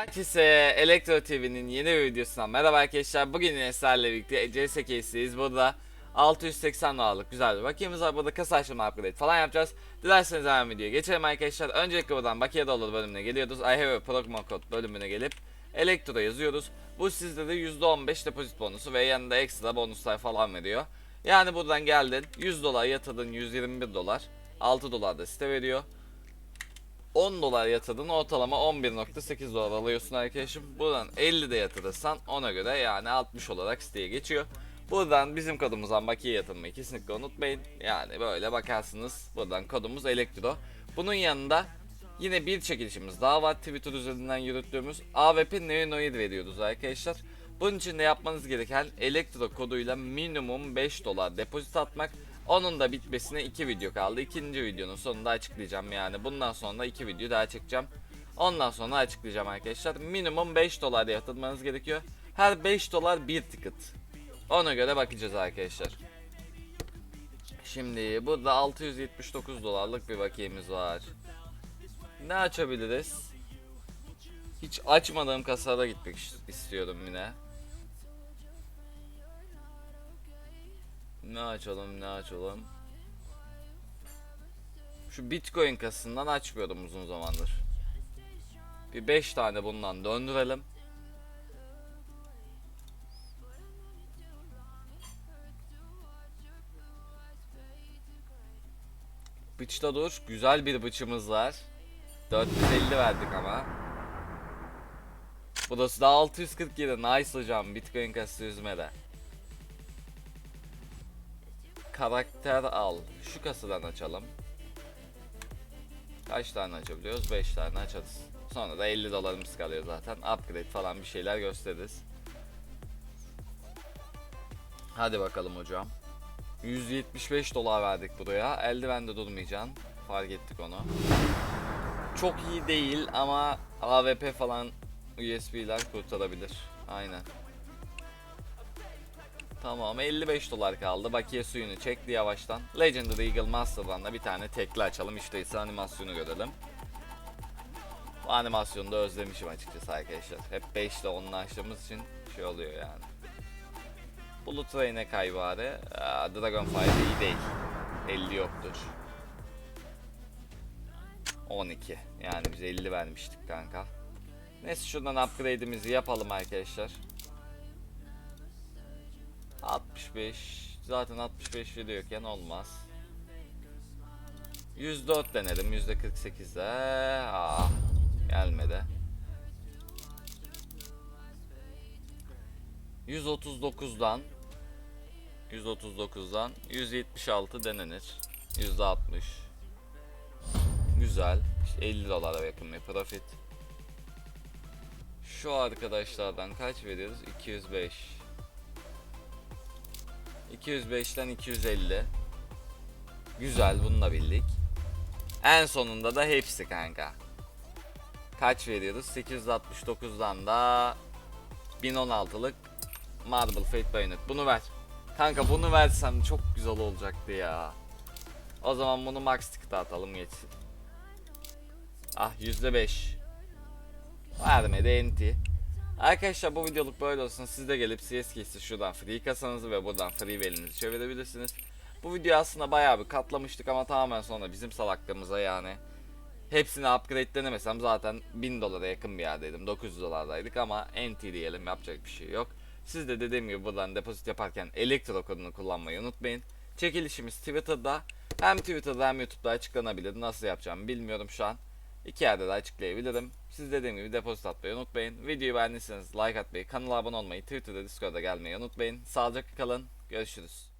Herkese Elektro TV'nin yeni bir videosundan merhaba arkadaşlar. Bugün yine sizlerle birlikte CS case'deyiz. Burada 680 dolarlık güzel bir bakiyemiz var. Burada kasa açılma upgrade falan yapacağız. Dilerseniz hemen videoya geçelim arkadaşlar. Öncelikle buradan bakiye dolu bölümüne geliyoruz. I have a promo code bölümüne gelip Elektro yazıyoruz. Bu sizde de %15 depozit bonusu ve yanında ekstra bonuslar falan veriyor. Yani buradan geldin 100 dolar yatırdın 121 dolar. 6 dolar da site veriyor. 10 dolar yatırdın ortalama 11.8 dolar alıyorsun arkadaşım. Buradan 50 de yatırırsan ona göre yani 60 olarak siteye geçiyor. Buradan bizim kodumuzdan bakiye yatırmayı kesinlikle unutmayın. Yani böyle bakarsınız buradan kodumuz elektro. Bunun yanında yine bir çekilişimiz daha var Twitter üzerinden yürüttüğümüz AWP Neonoid veriyoruz arkadaşlar. Bunun için de yapmanız gereken elektro koduyla minimum 5 dolar depozit atmak. Onun da bitmesine 2 video kaldı. İkinci videonun sonunda açıklayacağım yani. Bundan sonra 2 video daha çekeceğim. Ondan sonra açıklayacağım arkadaşlar. Minimum 5 dolar yatırmanız gerekiyor. Her 5 dolar bir ticket. Ona göre bakacağız arkadaşlar. Şimdi burada 679 dolarlık bir bakiyemiz var. Ne açabiliriz? Hiç açmadığım kasada gitmek istiyorum yine. Ne açalım ne açalım. Şu bitcoin kasasından açmıyordum uzun zamandır. Bir 5 tane bundan döndürelim. Bıçta dur. Güzel bir bıçımız var. 450 verdik ama. Burası da 647. Nice hocam. Bitcoin kasası yüzmede. Karakter al. Şu kasadan açalım. Kaç tane açabiliyoruz? 5 tane açarız. Sonra da 50 dolarımız kalıyor zaten. Upgrade falan bir şeyler gösteririz. Hadi bakalım hocam. 175 dolar verdik buraya. Eldivende durmayacaksın. Fark ettik onu. Çok iyi değil ama AWP falan USB'ler kurtarabilir. Aynen. Tamam 55 dolar kaldı. Bakiye suyunu çekti yavaştan. Legendary Eagle Master'dan da bir tane tekli açalım. İşte ise animasyonu görelim. Bu animasyonu da özlemişim açıkçası arkadaşlar. Hep 5 ile 10'la açtığımız için şey oluyor yani. Bulut Rain'e kay bari. Aa, Dragonfire iyi değil. 50 yoktur. 12. Yani biz 50 vermiştik kanka. Neyse şuradan upgrade'imizi yapalım arkadaşlar. 65 zaten 65 veriyorken olmaz. 104 denedim %48'de Aa, gelmedi. 139'dan 139'dan 176 denenir. %60 Güzel. İşte 50 dolara yakın bir profit. Şu arkadaşlardan kaç veriyoruz? 205. 205'ten 250. Güzel bunu da bildik. En sonunda da hepsi kanka. Kaç veriyoruz? 869'dan da 1016'lık Marble Fate Bayonet. Bunu ver. Kanka bunu versem çok güzel olacaktı ya. O zaman bunu max ticket'a atalım geçsin. Ah %5. Vermedi NT. Arkadaşlar bu videoluk böyle olsun. Siz de gelip CSG'si şuradan free kasanızı ve buradan free velinizi çevirebilirsiniz. Bu video aslında bayağı bir katlamıştık ama tamamen sonra bizim salaklığımıza yani. Hepsini upgrade denemesem zaten 1000 dolara yakın bir yerdeydim. 900 dolardaydık ama NT diyelim yapacak bir şey yok. Siz de dediğim gibi buradan depozit yaparken elektro kodunu kullanmayı unutmayın. Çekilişimiz Twitter'da. Hem Twitter'da hem YouTube'da açıklanabilir. Nasıl yapacağımı bilmiyorum şu an. İki yerde de açıklayabilirim. Siz dediğim gibi depozit atmayı unutmayın. Videoyu beğendiyseniz like atmayı, kanala abone olmayı, Twitter'da Discord'a gelmeyi unutmayın. Sağlıcakla kalın. Görüşürüz.